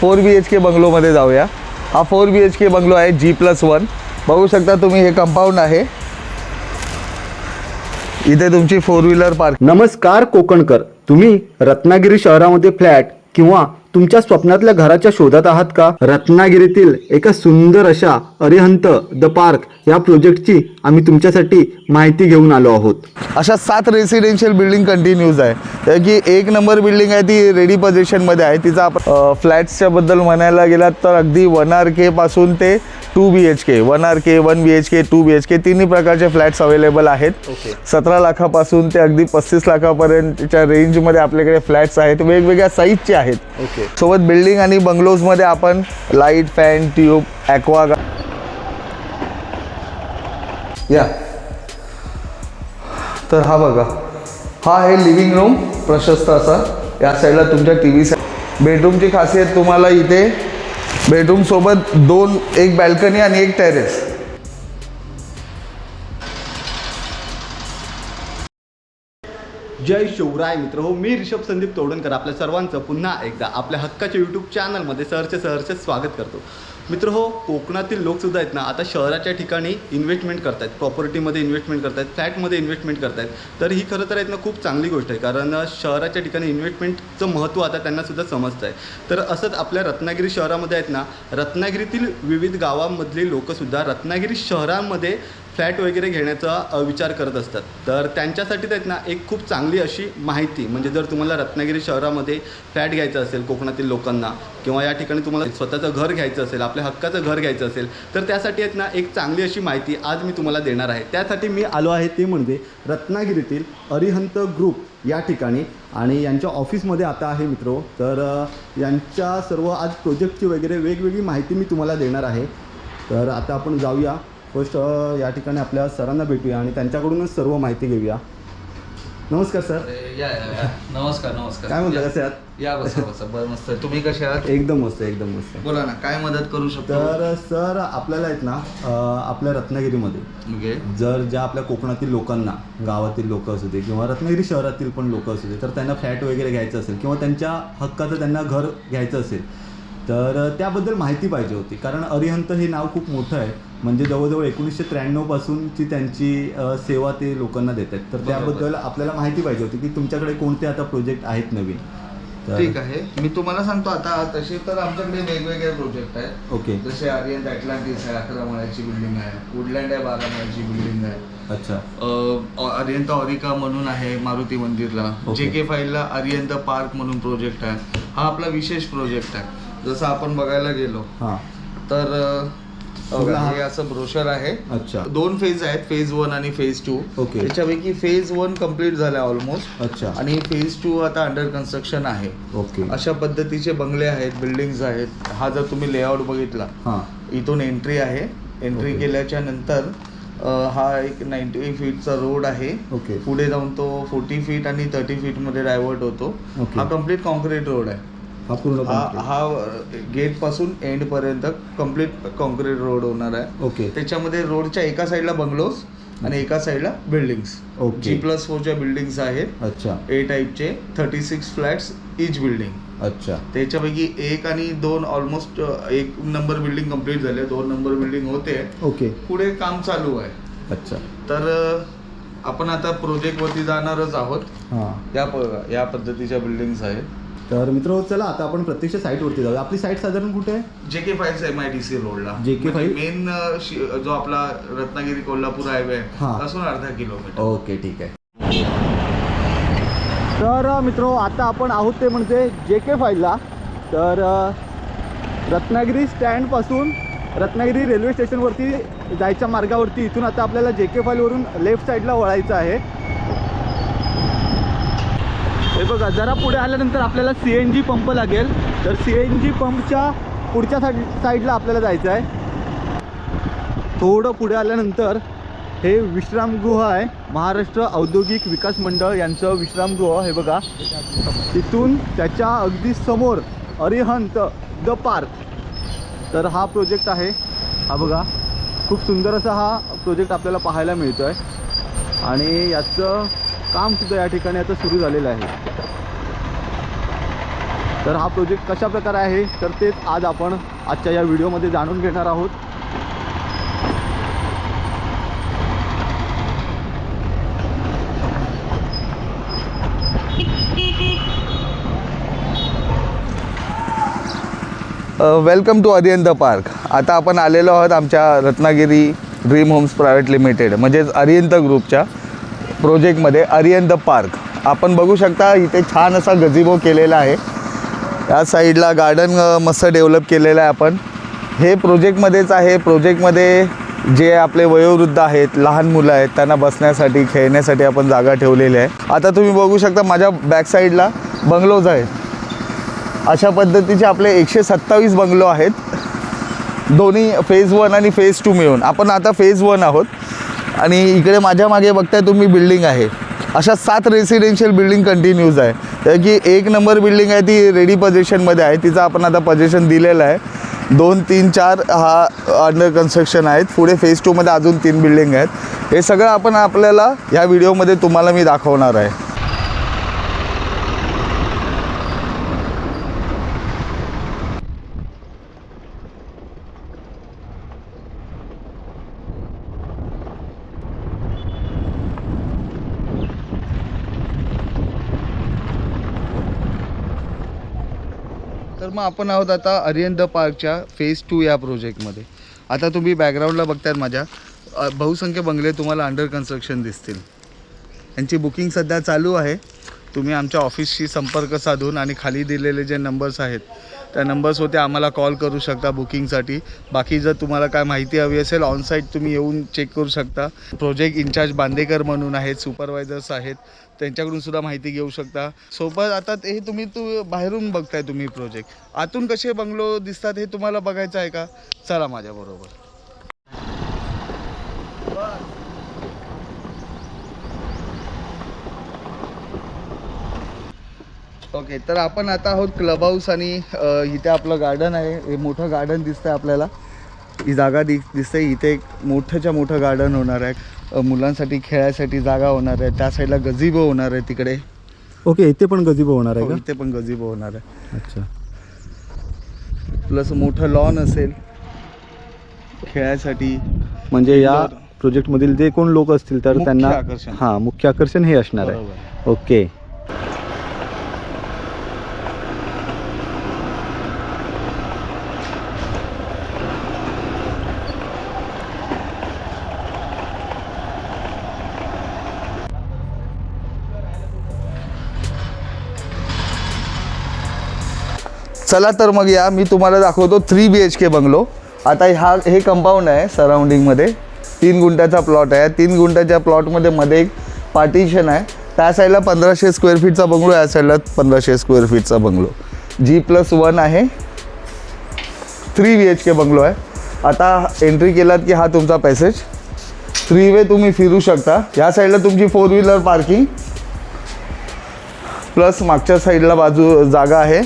Four B H के बंगलोमध्ये जाऊया. हा four B H K bungalow आहे जी प्लस वन बघू शकता तुम्ही हे कंपाऊंड आहे. इथे तुमची फोर व्हीलर पार्क नमस्कार कोकणकर. तुम्ही रत्नागिरी शहरामध्ये फ्लॅट किंवा तुमच्या स्वप्नातल्या घराच्या शोधात आहात का? रत्नागिरीतील एका सुंदर अशा अरिहंत द पार्क या प्रोजेक्टची आम्ही तुमच्यासाठी माहिती घेऊन आलो आहोत. अशा सात रेसिडेन्शियल बिल्डिंग कंटिन्यूज आहे. की एक नंबर बिल्डिंग आहे ती रेडी पोझिशनमध्ये आहे. तिचा आपण फ्लॅट्सच्या बद्दल म्हणायला गेलात तर अगदी वन आर के पासून ते two B H K one R K one B H K two B H K तिन्ही प्रकारचे फ्लॅट्स अवेलेबल आहेत. सतरा लाखापासून ते अगदी पस्तीस लाखापर्यंतच्या रेंजमध्ये आपल्याकडे फ्लॅट्स आहेत वेगवेगळ्या साईजचे आहेत. सोबत बिल्डिंग आणि बंगलोजमध्ये आपण लाइट फॅन ट्यूब ॲक्वा या. तर हा बघा. हा आहे लिव्हिंग रूम प्रशस्त असा. या साईडला तुमच्या टी व्ही बेडरूमची खासियत तुम्हाला इथे बेडरूमसोबत दोन एक बॅल्कनी आणि एक टेरेस जय शिवराय मित्र हो मी ऋषभ संदीप तोडणकर आपल्या सर्वांचं पुन्हा एकदा आपल्या हक्काच्या यूट्यूब चॅनलमध्ये सहरचे सहरचे स्वागत करतो. मित्र हो कोकणातील लोकसुद्धा आहेत ना आता शहराच्या ठिकाणी इन्व्हेस्टमेंट करतायत. प्रॉपर्टीमध्ये इन्व्हेस्टमेंट करतायत फ्लॅटमध्ये इन्व्हेस्टमेंट करतायत. तर ही खरं तर आहेत ना खूप चांगली गोष्ट आहे. कारण शहराच्या ठिकाणी इन्व्हेस्टमेंटचं महत्त्व आता त्यांनासुद्धा समजतं आहे तर असंच आपल्या रत्नागिरी शहरामध्ये आहेत ना रत्नागिरीतील विविध गावांमधली लोकंसुद्धा रत्नागिरी शहरामध्ये फ्लॅट वगैरे घेण्याचा विचार करत असतात. तर त्यांच्यासाठी आहेत ना एक खूप चांगली अशी माहिती म्हणजे जर तुम्हाला रत्नागिरी शहरामध्ये फ्लॅट घ्यायचं असेल कोकणातील लोकांना किंवा या ठिकाणी तुम्हाला स्वतःचं घर घ्यायचं असेल आपल्या हक्काचं घर घ्यायचं असेल तर त्यासाठी आहेत ना एक चांगली अशी माहिती आज मी तुम्हाला देणार आहे. त्यासाठी मी आलो आहे ते म्हणजे रत्नागिरीतील अरिहंत ग्रुप या ठिकाणी. आणि यांच्या ऑफिसमध्ये आता आहे मित्र तर यांच्या सर्व आज प्रोजेक्टची वगैरे वेगवेगळी माहिती मी तुम्हाला देणार आहे. तर आता आपण जाऊया. फर्स्ट या ठिकाणी आपल्या सरांना भेटूया आणि त्यांच्याकडूनच सर्व माहिती घेऊया. नमस्कार सर. या या या. नमस्कार नमस्कार. काय म्हणता या. कसे आहात? या बसा बसा. बरं मस्त. तुम्ही कसे आहात? एकदम मस्त एकदम मस्त. बोला ना काय मदत करू शकतो? तर सर आपल्याला आहेत ना अं, आपल्या रत्नागिरीमध्ये. ओके. जर ज्या आपल्या कोकणातील लोकांना गावातील लोक असू दे किंवा रत्नागिरी शहरातील पण लोक असू दे तर त्यांना फ्लॅट वगैरे घ्यायचं असेल किंवा त्यांच्या हक्काचं त्यांना घर घ्यायचं असेल तर त्याबद्दल माहिती पाहिजे होती. कारण अरिहंत हे नाव खूप मोठं आहे. म्हणजे जवळजवळ एकोणीसशे त्र्याण्णवपासूनची त्यांची सेवा ते लोकांना देत आहेत. तर. त्याबद्दल आपल्याला माहिती पाहिजे होती की तुमच्याकडे कोणते आता प्रोजेक्ट आहेत नवीन? ठीक आहे. मी तुम्हाला सांगतो आता तसे तर आमच्याकडे वेगवेगळे प्रोजेक्ट आहेत. ओके. जसे आर्यंत अटलांटिस आहे अकरा माळ्याची बिल्डिंग आहे. वुडलँड आहे बारा माळ्याची बिल्डिंग आहे. अच्छा. अ, अरियंत ऑरिका म्हणून आहे मारुती मंदिरला. जे के फाईलला अरियंत पार्क म्हणून प्रोजेक्ट आहे. हा आपला विशेष प्रोजेक्ट आहे. जसं आपण बघायला गेलो हां. तर बघा, हा- असं ब्रोशर आहे. अच्छा. दोन फेज आहेत फेज वन आणि फेज टू ओके. त्याच्यापैकी फेज वन कंप्लीट झाला ऑलमोस्ट अच्छा. आणि फेज टू आता अंडर कन्स्ट्रक्शन आहे. ओके. अशा पद्धतीचे बंगले आहेत बिल्डिंग्स आहेत. हा जर तुम्ही लेआउट बघितला हां. इथून एंट्री आहे. एंट्री. केल्याच्यानंतर अ, हा एक नाईन्टी फीटचा रोड आहे. ओके. पुढे जाऊन तो फोर्टी फीट आणि थर्टी फीटमध्ये डायव्हर्ट होतो. हा कंप्लीट कॉन्क्रीट रोड आहे. हा पूर्ण हा. हा गेटपासून एंड पर्यंत कंप्लीट कॉन्क्रीट रोड होणार आहे. ओके. त्याच्यामध्ये रोडच्या एका साईडला बंगलोज आणि एका साईडला बिल्डिंग्स. ओके. जी प्लस फोरच्या बिल्डिंग्स आहेत. अच्छा. ए टाईपचे thirty six flats each building. अच्छा. त्याच्यापैकी एक आणि दोन ऑलमोस्ट एक नंबर बिल्डिंग कंप्लीट झाले दोन नंबर बिल्डिंग होते. ओके. पुढे काम चालू आहे. अच्छा. तर अ, आपण आता प्रोजेक्ट वरती जाणारच आहोत. हां. या प- या पद्धतीच्या बिल्डिंग्स आहेत. तर मित्र चला आता आपण प्रत्यक्ष साईटवरती जाऊया. आपली साईट साधारण कुठे आहे? J K files M I D C रोडला. JK files? मेन जो आपला रत्नागिरी कोल्हापूर हायवे. असून अर्धा किलोमीटर. ओके ठीक आहे. तर मित्र आता आपण आहोत ते म्हणजे जे के फाईलला. तर रत्नागिरी स्टँडपासून रत्नागिरी रेल्वे स्टेशनवरती जायच्या मार्गावरती इथून आता आपल्याला जे के फाईलवरून लेफ्ट साईडला वळायचं आहे. हे बघा जरा पुढे आल्यानंतर आपल्याला सी एन जी पंप लागेल. तर सी एन जी पंपच्या पुढच्या साईड साईडला आपल्याला जायचं आहे. थोडं पुढे आल्यानंतर हे विश्रामगृह आहे. महाराष्ट्र औद्योगिक विकास मंडळ यांचं विश्रामगृह हे बघा. तिथून त्याच्या अगदी समोर अरिहंत द पार्क तर हा प्रोजेक्ट आहे. हा बघा. खूप सुंदर असा हा प्रोजेक्ट आपल्याला पाहायला मिळतो आहे आणि याचं कामसुद्धा या ठिकाणी आता सुरू झालेलं आहे. तर हा प्रोजेक्ट कशा प्रकारे आहे तर तेच आज आपण आजच्या या व्हिडिओमध्ये जाणून घेणार आहोत. वेलकम टू अरियंत पार्क आता आपण आलेलो आहोत आमच्या Ratnagiri dream homes private limited म्हणजेच अरियंत ग्रुपच्या प्रोजेक्टमध्ये अरियंत पार्क. आपण बघू शकता इथे छान असा गझिबो केलेला आहे. या साईडला गार्डन मस्त डेव्हलप केलेलं आहे आपण. हे प्रोजेक्टमध्येच आहे. प्रोजेक्टमध्ये जे आपले वयोवृद्ध आहेत लहान मुलं आहेत त्यांना बसण्यासाठी खेळण्यासाठी आपण जागा ठेवलेली आहे. आता तुम्ही बघू शकता माझ्या बॅक साईडला बंगलोज आहेत. अशा पद्धतीचे आपले एकशे सत्तावीस बंगलो आहेत. दोन्ही फेज वन आणि फेज टू मिळून. आपण आता फेज वन आहोत. आणि इकडे माझ्या मागे बघताय तुम्ही बिल्डिंग आहे. अशा सात रेसिडेन्शियल बिल्डिंग कंटिन्यूज आहे. की एक नंबर बिल्डिंग आहे ती रेडी पोझिशनमध्ये आहे. तिचं आपण आता पोझिशन दिलेलं आहे. दोन तीन चार हा अंडर कन्स्ट्रक्शन आहेत. पुढे फेज टूमध्ये अजून तीन बिल्डिंग आहेत. हे सगळं आपण आपल्याला ह्या व्हिडिओमध्ये तुम्हाला मी दाखवणार आहे. मग आपण आहोत आता अरियंत पार्कच्या फेज टू या प्रोजेक्टमध्ये आता तुम्ही बॅकग्राऊंडला बघतात माझ्या. बहुसंख्य बंगले तुम्हाला अंडर कन्स्ट्रक्शन दिसतील. यांची बुकिंग सध्या चालू आहे. तुम्ही आमच्या ऑफिसशी संपर्क साधून आणि खाली दिलेले जे नंबर्स आहेत त्या नंबर्सवरती आम्हाला कॉल करू शकता बुकिंगसाठी बाकी जर तुम्हाला काय माहिती हवी असेल ऑनसाईट तुम्ही येऊन चेक करू शकता. प्रोजेक्ट इन्चार्ज बांदेकर म्हणून आहेत सुपरवायझर्स आहेत. त्यांच्याकडून सुद्धा माहिती घेऊ शकता. सोबत आता ते हे तुम्ही तू बाहेरून बघताय तुम्ही प्रोजेक्ट आतून कसे बंगलो दिसतात हे तुम्हाला बघायचं आहे का? चला माझ्याबरोबर ओके तर आपण आता आहोत क्लब हाऊस आणि इथे आपलं गार्डन आहे. हे मोठं गार्डन दिसतंय आपल्याला. ही जागा दि दिसते इथे एक मोठंच्या मोठं गार्डन होणार आहे. मुलांसाठी खेळायसाठी जागा होणार आहे. त्या साईडला गझिबो होणार आहे तिकडे. ओके इथे पण गजिबो होणार आहे हो, का? इथे पण गझिबो होणार आहे. अच्छा. प्लस मोठं लॉन असेल. खेळायसाठी. म्हणजे या. प्रोजेक्टमधील जे कोण लोक असतील तर त्यांना आकर्षण. हां मुख्य आकर्षण हे असणार आहे. ओके. चला तर मग या मी तुम्हाला दाखवतो three B H K bungalow आता हा हे कंपाऊंड आहे सराउंडिंगमध्ये तीन गुंठ्याचा प्लॉट आहे. तीन गुंठ्याच्या प्लॉटमध्ये मध्ये एक पार्टिशन आहे. त्या साईडला पंधराशे स्क्वेअर फीटचा बंगलो या साईडला पंधराशे स्क्वेअर फीटचा बंगलो जी प्लस वन आहे. Three B H K bungalow आहे. आता एंट्री केलात की हा तुमचा पॅसेज थ्री वे तुम्ही फिरू शकता. या साईडला तुमची फोर व्हीलर पार्किंग प्लस मागच्या साईडला बाजू जागा आहे.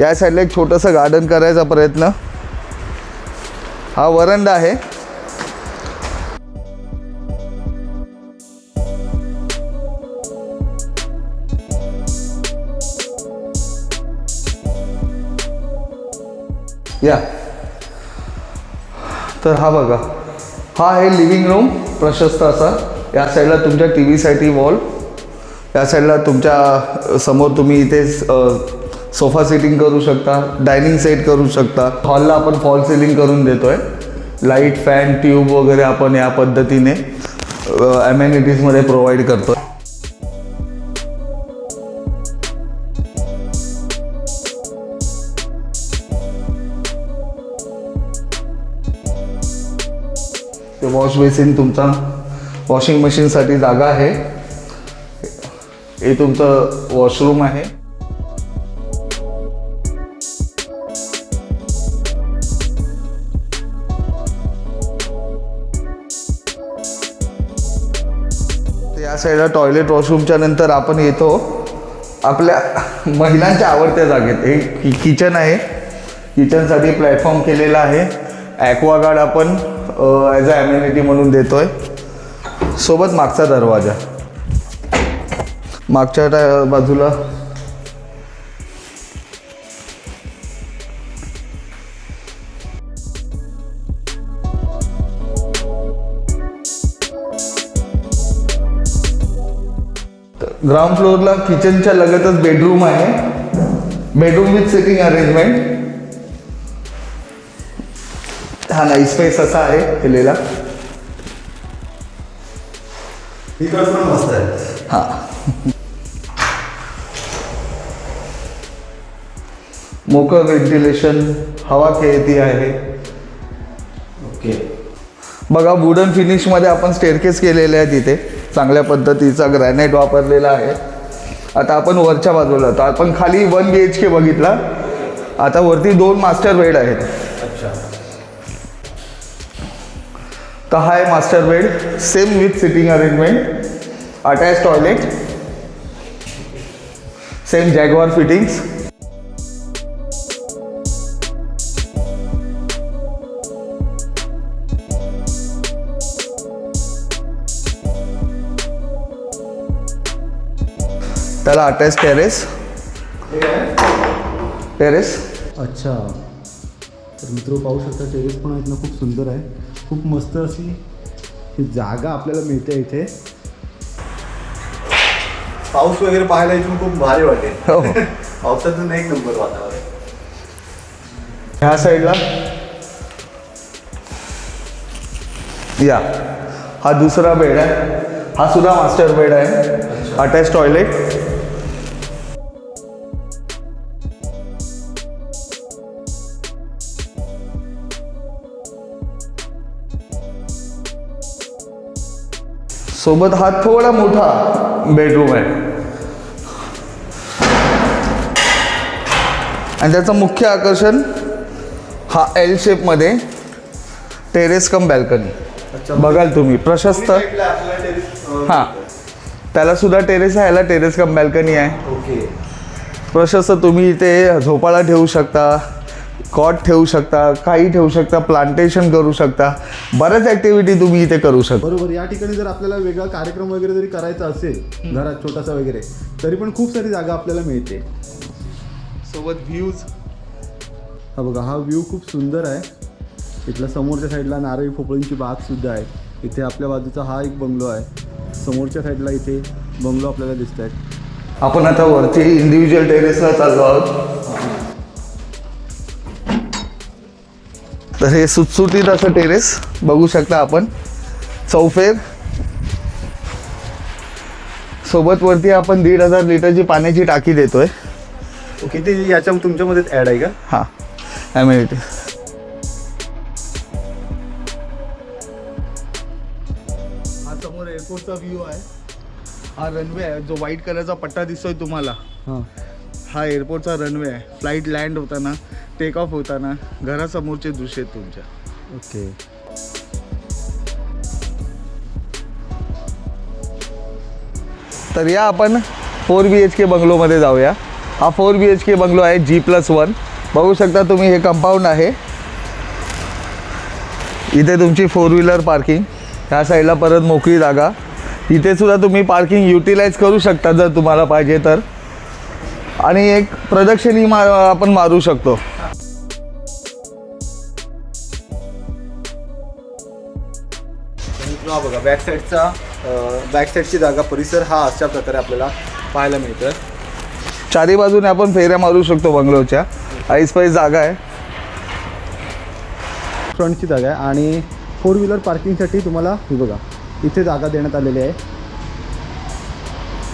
या साईडला एक छोटंसं गार्डन करायचा प्रयत्न. हा वरंडा आहे. या. तर हा बघा. हा आहे लिव्हिंग रूम प्रशस्त असा. या साईडला तुमच्या टी व्हीसाठी वॉल या साईडला तुमच्यासमोर तुम्ही इथे सोफा सिटिंग करू शकता डायनिंग सेट करू शकता. हॉलला आपण फॉल सिलिंग करून देतोय. लाइट फॅन ट्यूब वगैरे आपण या पद्धतीने अमेनिटीजमध्ये प्रोव्हाइड करतो ते वॉश बेसिन तुमचा वॉशिंग मशीनसाठी जागा आहे. हे तुमचं वॉशरूम आहे. साईडला टॉयलेट वॉशरूमच्या नंतर आपण येतो. आपल्या महिलांच्या आवडत्या जागेत. हे कि किचन आहे. किचनसाठी प्लॅटफॉर्म केलेला आहे. ॲक्वागार्ड आपण ॲज अ ॲम्युनिटी म्हणून देतो आहे सोबत मागचा दरवाजा. मागच्या बाजूला ग्राउंड फ्लोअरला किचनच्या लगतच बेडरूम आहे. बेडरूम विथ सिटिंग अरेंजमेंट हा नाही स्पेस असा आहे केलेला. हा. मोकळं व्हेंटिलेशन हवा खेळती आहे. ओके. बघा वुडन फिनिशमध्ये आपण स्टेअरकेस केलेले आहे तिथे. चांगल्या पद्धतीचा ग्रॅनाईट वापरलेला आहे. आता आपण वरच्या बाजूला तर आपण खाली वन बी एच के बघितला. आता वरती दोन मास्टर बेड आहेत. अच्छा. तर हा आहे master bed same with sitting arrangement attach toilet same jaguar fittings त्याला अटॅच टेरेस टेरेस अच्छा. तर मित्र पाहू शकता टेरेस पण आहेत ना खूप सुंदर आहे. खूप मस्त अशी ही जागा आपल्याला मिळते इथे. पाऊस वगैरे पाहायला इथून खूप भारी वाटेल. हो. पावसातून एक नंबर वातावरण ह्या साईडला या. हा दुसरा बेड आहे. हा सुद्धा मास्टर बेड आहे. अटॅच टॉयलेट सोबत हा थोडा मोठा. बेडरूम आहे. आणि त्याचं मुख्य आकर्षण हा एल शेपमध्ये टेरेस कम बॅल्कनी बघाल तुम्ही प्रशस्त. हां. त्याला सुद्धा टेरेस आहे याला टेरेस कम बॅल्कनी आहे. प्रशस्त तुम्ही इथे झोपाळा ठेवू शकता. कॉट ठेवू शकता काही ठेवू शकता प्लांटेशन करू शकता बऱ्याच ॲक्टिव्हिटी तुम्ही इथे करू शकता. बरोबर या ठिकाणी जर आपल्याला वेगळा कार्यक्रम वगैरे जरी करायचा असेल घरात छोटासा वगैरे तरी पण खूप सारी जागा आपल्याला मिळते. सोबत व्ह्यूज हा बघा हा व्ह्यू खूप सुंदर आहे. इथल्या समोरच्या साईडला नारळी पोपळींची बाग सुद्धा आहे. इथे आपल्या बाजूचा हा एक बंगलो आहे. समोरच्या साईडला इथे बंगलो आपल्याला दिसत आहेत आपण आता वरती इंडिव्हिज्युअल टेरेसला चाललो आहोत. तर हे सुटसुटीत असं टेरेस बघू शकता आपण. चौफेर. सोबत वरती आपण दीड हजार लिटरची पाण्याची टाकी देतोय. किती याच्या तुमच्यामध्येच ॲड आहे का? हां. ॲम्युनिटीज हा समोर एअरपोर्टचा व्ह्यू आहे. हा रनवे आहे. जो व्हाईट कलरचा पट्टा दिसतोय तुम्हाला. हां. हा एअरपोर्टचा रनवे आहे. फ्लाईट लँड होताना. टेक ऑफ होताना घरासमोरचे दृश्य आहेत तुमच्या. ओके. तर या आपण फोर बी एच के बंगलोमध्ये जाऊया. हा four B H K bungalow आहे जी प्लस वन बघू शकता तुम्ही हे कंपाऊंड आहे. इथे तुमची फोर व्हीलर पार्किंग ह्या साईडला परत मोकळी जागा. इथे सुद्धा तुम्ही पार्किंग युटिलाइज करू शकता जर तुम्हाला पाहिजे तर. आणि एक प्रदक्षिणी मा आपण मारू शकतो. हा बघा बॅक साईडचा बॅक साईडची जागा परिसर हा अशा प्रकारे आपल्याला पाहायला मिळतोय. चारी बाजूने आपण फेऱ्या मारू शकतो बंगलोच्या. ऐसपैस जागा आहे. फ्रंटची जागा आहे आणि फोर व्हीलर पार्किंगसाठी तुम्हाला ही बघा इथे जागा देण्यात आलेली आहे.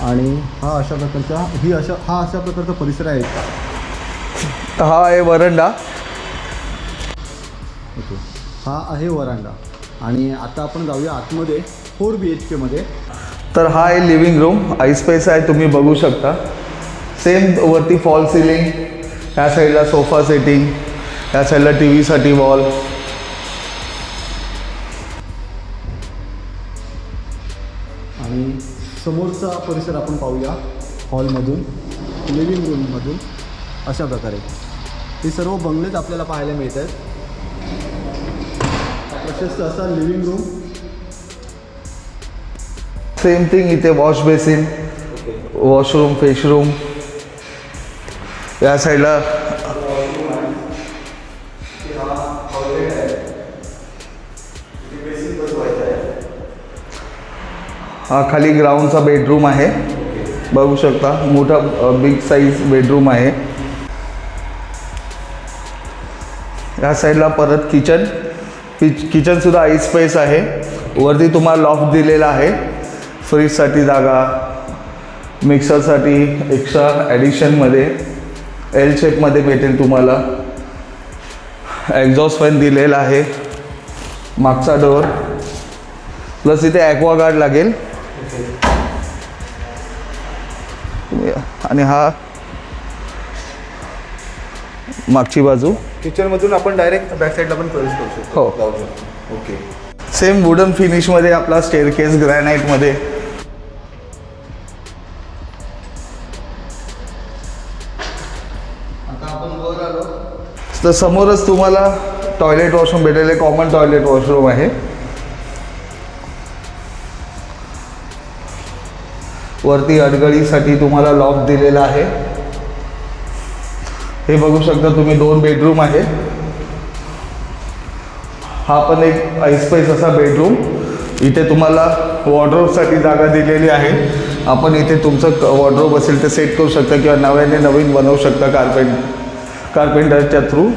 आणि हा अशा प्रकारचा ही अशा हा अशा प्रकारचा परिसर आहे. तर हा आहे वरंडा. ओके. हा आहे वरांडा. आणि आता आपण जाऊया आतमध्ये फोर बी एच केमध्ये तर हा आहे लिव्हिंग रूम आईस्पेस आहे तुम्ही बघू शकता. सेम वरती फॉल सिलिंग ह्या साईडला सोफा सेटिंग ह्या साईडला टी व्हीसाठी वॉल आणि समोरचा परिसर आपण पाहूया हॉलमधून लिव्हिंग रूममधून अशा प्रकारे. हे सर्व बंगलेच आपल्याला पाहायला मिळत आहेत प्रशस्त असा लिव्हिंग रूम सेम थिंग इथे वॉश बेसिन वॉशरूम फेशरूम या साईडला हा खाली ग्राउंडचा बेडरूम आहे. बघू शकता मोठा बिग साईज बेडरूम आहे. या साईडला परत किचन किच किचनसुद्धा आई स्पेस आहे. वरती तुम्हाला लॉफ्ट दिलेला आहे. फ्रीजसाठी जागा मिक्सरसाठी एक्स्ट्रा ॲडिशनमध्ये एल शेपमध्ये भेटेल तुम्हाला. एक्झॉस्ट फॅन दिलेला आहे. मागचा डोअर प्लस इथे ॲक्वागार्ड लागेल. आणि हा मागची बाजू. किचनमधून आपण डायरेक्ट बॅक साईडला पण प्रवेश करू शकतो. हो. जाऊ शकतो ओके सेम वुडन फिनिशमध्ये आपला स्टेअरकेस ग्रॅनाईटमध्ये आता आपण वर आलो. तर समोरच तुम्हाला टॉयलेट वॉशरूम भेटेल. कॉमन टॉयलेट वॉशरूम आहे. वरती अडगळीसाठी तुम्हाला लॉक दिलेला आहे. हे बघू शकता तुम्ही दोन बेडरूम आहे. हा पण एक आईस्पेस असा बेडरूम इथे तुम्हाला वॉर्ड्रोबसाठी जागा दिलेली आहे. आपण इथे तुमचं वॉर्ड्रोब असेल ते सेट करू शकता किंवा नव्याने नवीन बनवू शकता कार्पेंट कार्पेंटरच्या through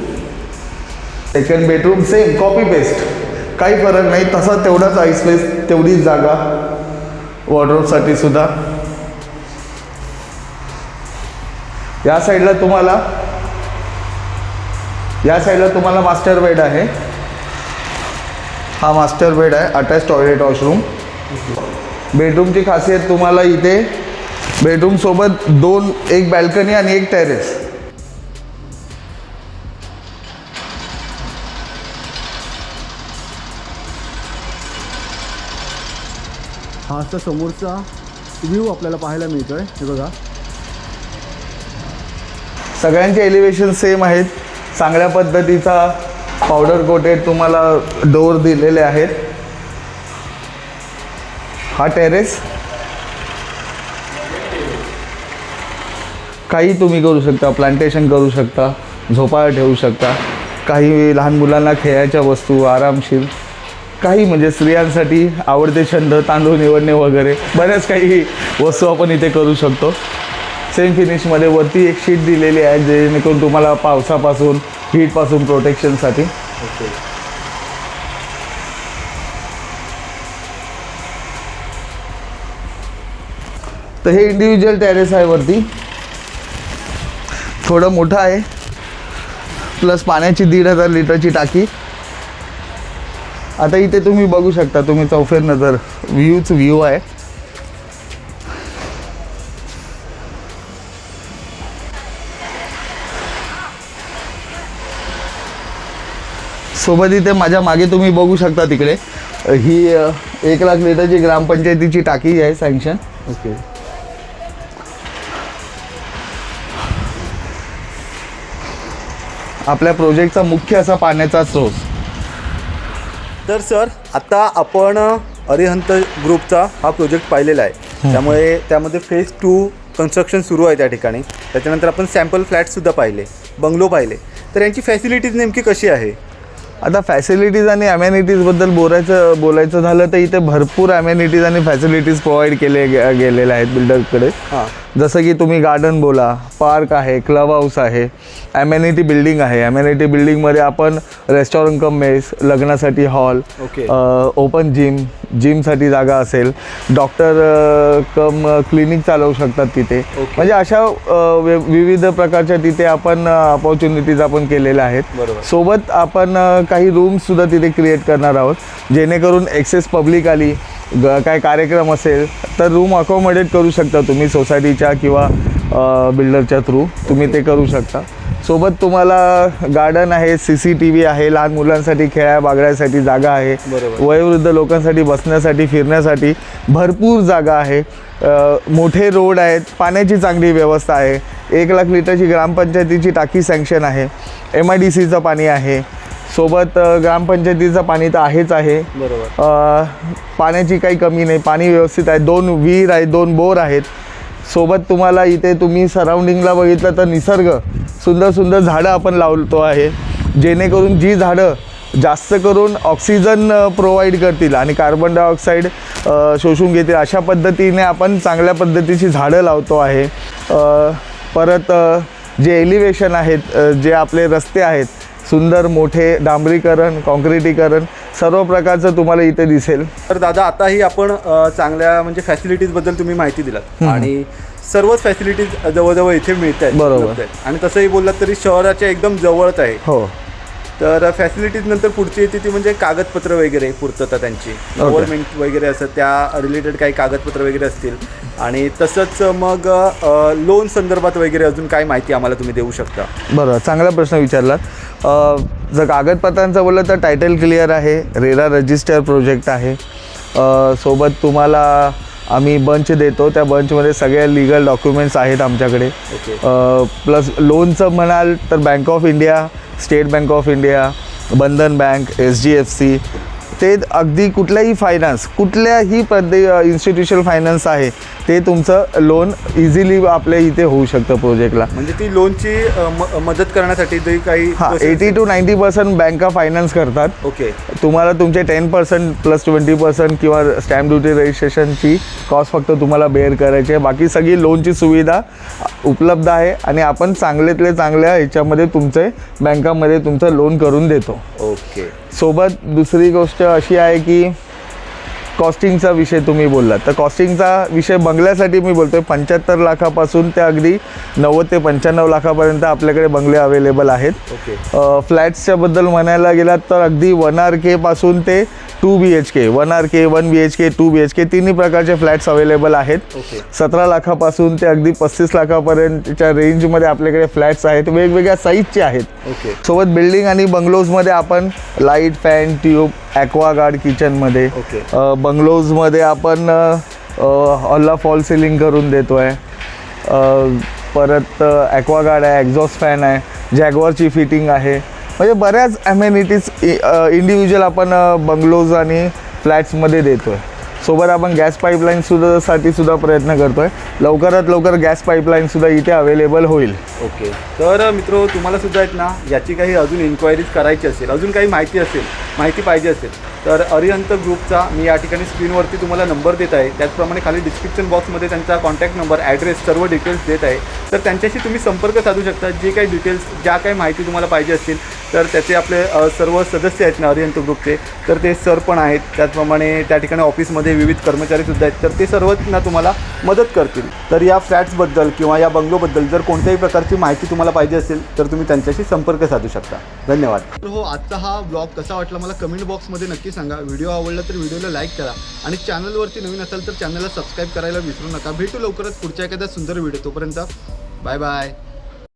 second bedroom same copy paste काही फरक नाही तसा तेवढाच आईस्पेस तेवढीच जागा वॉर्ड्रोबसाठी सुद्धा. या साईडला तुम्हाला या साईडला तुम्हाला मास्टर बेड आहे. हा मास्टर बेड आहे अटॅच टॉयलेट वॉशरूम बेडरूमची खासियत तुम्हाला इथे बेडरूमसोबत दोन एक बॅल्कनी आणि एक टेरेस हा असा समोरचा व्ह्यू आपल्याला पाहायला मिळतोय. हे बघा. सगळ्यांचे एलिव्हेशन सेम आहेत. चांगल्या पद्धतीचा पावडर कोटेड तुम्हाला डोर दिलेले आहेत. हा टेरेस काही तुम्ही करू शकता प्लांटेशन करू शकता झोपाळा ठेवू शकता. काही लहान मुलांना खेळायच्या वस्तू आरामशीर. काही म्हणजे स्त्रियांसाठी आवडते छंद तांदूळ निवडणे वगैरे. बऱ्याच काही वस्तू आपण इथे करू शकतो. सेम फिनिशमध्ये वरती एक शीट दिलेली आहे जेणेकरून तुम्हाला पावसापासून हीटपासून प्रोटेक्शनसाठी ओके तर हे इंडिव्हिज्युअल टेरेस आहे वरती. थोडं मोठं आहे. प्लस पाण्याची दीड हजार लिटरची टाकी. आता इथे तुम्ही बघू शकता तुम्ही चौफेर नजर व्ह्यूच व्ह्यू आहे. सोबत इथे माझ्या मागे तुम्ही बघू शकता तिकडे. ही एक लाख लिटरची ग्रामपंचायतीची टाकी आहे सँक्शन. ओके. आपल्या प्रोजेक्टचा मुख्य असा पाण्याचा स्रोत तर सर आता आपण अरिहंत ग्रुपचा हा प्रोजेक्ट पाहिलेला आहे. त्यामुळे त्यामध्ये फेज टू कन्स्ट्रक्शन सुरू आहे त्या ठिकाणी. त्याच्यानंतर आपण सॅम्पल फ्लॅटसुद्धा पाहिले बंगलो पाहिले. तर यांची फॅसिलिटीज नेमकी कशी आहे? आता फॅसिलिटीज आणि अमेनिटीजबद्दल बोलायचं बोलायचं झालं तर इथे भरपूर अमेनिटीज आणि फॅसिलिटीज प्रोव्हाइड केले गे- गेलेले आहेत बिल्डरकडे जसं की तुम्ही गार्डन बोला पार्क आहे क्लब हाऊस आहे ॲमेनिटी बिल्डिंग आहे. ॲमेनिटी बिल्डिंगमध्ये आपण रेस्टॉरंट कम मेस लग्नासाठी हॉल. ओपन जिम जिमसाठी जागा असेल डॉक्टर कम क्लिनिक चालवू शकतात तिथे. म्हणजे अशा विविध प्रकारच्या तिथे आपण अपॉर्च्युनिटीज आपण केलेल्या आहेत. सोबत आपण काही रूम्ससुद्धा तिथे क्रिएट करणार आहोत. जेणेकरून एक्सेस पब्लिक आली काय कार्यक्रम असेल तर रूम अकोमोडेट करू शकता तुम्ही सोसायटीच्या किंवा बिल्डरच्या थ्रू तुम्ही ते करू शकता. सोबत तुम्हाला गार्डन आहे सी सी टी व्ही आहे लहान मुलांसाठी खेळ्या बागड्यासाठी जागा आहे. वयोवृद्ध लोकांसाठी बसण्यासाठी फिरण्यासाठी भरपूर जागा आहे. मोठे रोड आहेत पाण्याची चांगली व्यवस्था आहे. एक लाख लिटरची ग्रामपंचायतीची टाकी सँक्शन आहे. एम आय डी सीचं पाणी आहे. सोबत ग्रामपंचायतीचं पाणी तर आहेच आहे. बरोबर. पाण्याची काही कमी नाही पाणी व्यवस्थित आहे. दोन विहीर आहेत दोन बोर आहेत. सोबत तुम्हाला इथे तुम्ही सराउंडिंगला बघितलं तर निसर्ग. सुंदर सुंदर झाडं आपण लावतो आहे. जेणेकरून जी झाडं जास्त करून ऑक्सिजन प्रोव्हाइड करतील आणि कार्बन डायऑक्साईड शोषून घेतील अशा पद्धतीने आपण चांगल्या पद्धतीची झाडं लावतो आहे. परत जे एलिवेशन आहेत जे आपले रस्ते आहेत सुंदर मोठे डांबरीकरण कॉन्क्रिटीकरण सर्व प्रकारचं तुम्हाला इथे दिसेल. तर दादा आताही आपण चांगल्या म्हणजे फॅसिलिटीजबद्दल तुम्ही माहिती दिलात. आणि सर्वच फॅसिलिटीज जवळजवळ इथे मिळत आहेत बरोबर. आणि तसंही बोललात तरी शहराच्या एकदम जवळच आहे. हो. तर फॅसिलिटीज नंतर पुढची येते ती म्हणजे कागदपत्र वगैरे पूर्तता त्यांची. गव्हर्नमेंट वगैरे असं त्या रिलेटेड काही कागदपत्र वगैरे असतील. आणि तसंच मग लोन संदर्भात वगैरे अजून काय माहिती आम्हाला तुम्ही देऊ शकता? बरं चांगला प्रश्न विचारलात. जर कागदपत्रांचं बोललं तर टायटल क्लिअर आहे रेरा रजिस्टर प्रोजेक्ट आहे. सोबत तुम्हाला आम्ही बंच देतो त्या बंचमध्ये सगळे लिगल डॉक्युमेंट्स आहेत आमच्याकडे. प्लस लोनचं म्हणाल तर Bank of India State Bank of India Bandhan Bank H D F C ते अगदी कुठल्याही फायनान्स कुठल्याही पद्धती इन्स्टिट्यूशनल फायनान्स आहे ते तुमचं लोन इझिली आपल्या इथे होऊ शकतं प्रोजेक्टला म्हणजे ती लोनची मदत करण्यासाठी जे काही हां एटी टू नाईंटी पर्सेंट बँका फायनान्स करतात. ओके तुम्हाला तुमचे ten percent plus twenty percent किंवा स्टॅम्प ड्युटी रजिस्ट्रेशनची कॉस्ट फक्त तुम्हाला बेअर करायची आहे. बाकी सगळी लोनची सुविधा उपलब्ध आहे आणि आपण चांगल्यातले चांगल्या ह्याच्यामध्ये तुमचे बँकामध्ये तुमचं लोन करून देतो. ओके सोबत दुसरी गोष्ट अशी आहे की कॉस्टिंगचा विषय तुम्ही बोललात. तर कॉस्टिंगचा विषय बंगल्यासाठी मी बोलतोय. पंच्याहत्तर लाखापासून ते अगदी नव्वद ते पंच्याण्णव लाखापर्यंत आपल्याकडे बंगले अवेलेबल आहेत. ओके अ, फ्लॅट्सच्या बद्दल म्हणायला गेलात तर अगदी वन आर केपासून ते two B H K one R K one B H K two B H K तिन्ही प्रकारचे फ्लॅट्स अवेलेबल आहेत. सतरा लाखापासून ते अगदी पस्तीस लाखापर्यंतच्या रेंजमध्ये आपल्याकडे फ्लॅट्स आहेत वेगवेगळ्या साईजचे आहेत. सोबत बिल्डिंग आणि बंगलोजमध्ये आपण लाइट फॅन ट्यूब ॲक्वागार्ड किचनमध्ये बंगलोजमध्ये आपण हॉलला फॉल सिलिंग करून देतो आहे परत ॲक्वागार्ड आहे एक्झॉस्ट फॅन आहे जॅगवरची फिटिंग आहे. म्हणजे बऱ्याच ॲमेनिटीज इंडिव्हिज्युअल आपण बंगलोज आणि फ्लॅट्समध्ये देतो आहे सोबत आपण गॅस पाईपलाईन सुद्धा साठी सुद्धा प्रयत्न करतो आहे लवकरात लवकर गॅस पाईपलाईनसुद्धा इथे अवेलेबल होईल. ओके. तर मित्र तुम्हाला सुद्धा आहेत ना याची काही अजून इन्क्वायरीज करायची असेल अजून काही माहिती असेल माहिती पाहिजे असेल तर अरिहंत ग्रुपचा मी या ठिकाणी स्क्रीनवरती तुम्हाला नंबर देत आहे. त्याचप्रमाणे खाली डिस्क्रिप्शन बॉक्समध्ये त्यांचा कॉन्टॅक्ट नंबर ॲड्रेस सर्व डिटेल्स देत आहे. तर त्यांच्याशी तुम्ही संपर्क साधू शकता. जे काही डिटेल्स ज्या काही माहिती तुम्हाला पाहिजे असतील तर त्याचे आपले सर्व सदस्य आहेत ना अरिहंत ग्रुपचे तर ते सर पण आहेत. त्याचप्रमाणे त्या ठिकाणी ऑफिसमध्ये विविध कर्मचारीसुद्धा आहेत तर ते सर्व ना तुम्हाला मदत करतील. तर या फ्लॅट्सबद्दल किंवा या बंगलोबद्दल जर कोणत्याही प्रकारची माहिती तुम्हाला पाहिजे असेल तर तुम्ही त्यांच्याशी संपर्क साधू शकता. धन्यवाद. तर हो आजचा हा ब्लॉग कसा वाटला मला कमेंट बॉक्समध्ये नक्की सांगा. व्हिडिओ आवडला तर व्हिडिओला लाईक करा आणि चॅनलवरती नवीन असाल तर चॅनलला सबस्क्राईब करायला विसरू नका. भेटू लवकरच पुढच्या एखाद्या सुंदर व्हिडिओ तोपर्यंत. Bye bye.